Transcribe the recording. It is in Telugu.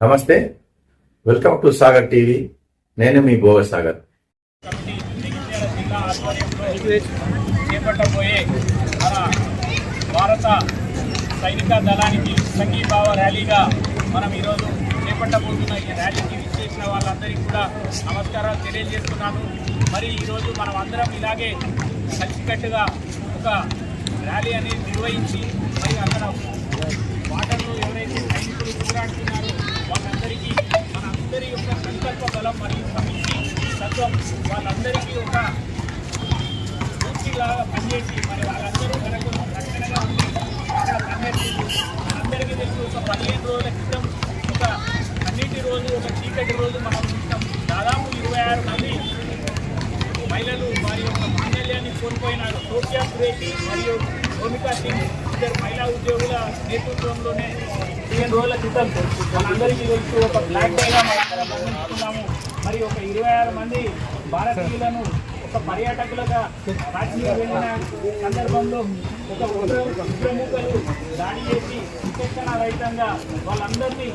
నమస్తే వెల్కమ్ టు సాగర్ టీవీ. నేను మీ గోవ సాగర్. చేపట్టబోయే మన భారత సైనిక దళానికి సంఘీభావ ర్యాలీగా మనం ఈరోజు చేపట్టబోతున్న ఈ ర్యాలీకి విచ్చేసిన వాళ్ళందరికీ కూడా నమస్కారాలు తెలియజేస్తున్నాను. మరి ఈరోజు మనం అందరం ఇలాగే కలిసికట్టుగా ఒక ర్యాలీ అనేది నిర్వహించి మరి అక్కడ వాటర్లో ఎవరైతే సైనికులు పోరాడుతున్నారో వాళ్ళందరికీ మన అందరి యొక్క సంకల్ప బలం మరియు సమితి తత్వం వాళ్ళందరికీ ఒక పూర్తిలాగా పనిచేసి మరి వాళ్ళ మనకు రక్షణగా ఉండి అక్కడ పనిచేసి మనందరికీ తెలుసు ఒక పదిహేను రోజుల క్రితం ఒక అన్నిటి రోజు ఒక చీకటి రోజు మనం చూసాం దాదాపు ఇరవై ఆరు మంది మహిళలు వారి యొక్క మాంగళ్యాన్ని కోల్పోయినారు సోఫియా కురేషి మరియు భూమికా సింగ్ ఇద్దరు మహిళా ఉద్యోగుల నేతృత్వంలోనే పదిహేను రోజుల క్రితం మనందరికీ తెలుసు ఒక బ్లాక్ డేగా మనందరం గమనిస్తున్నాము. మరి ఒక ఇరవై ఆరు మంది భారతీయులను ఒక పర్యాటకులుగా కాశ్మీర్ వెళ్ళిన సందర్భంలో ఒక ప్రముఖులు దాడి చేసి విచక్షణ రహితంగా వాళ్ళందరినీ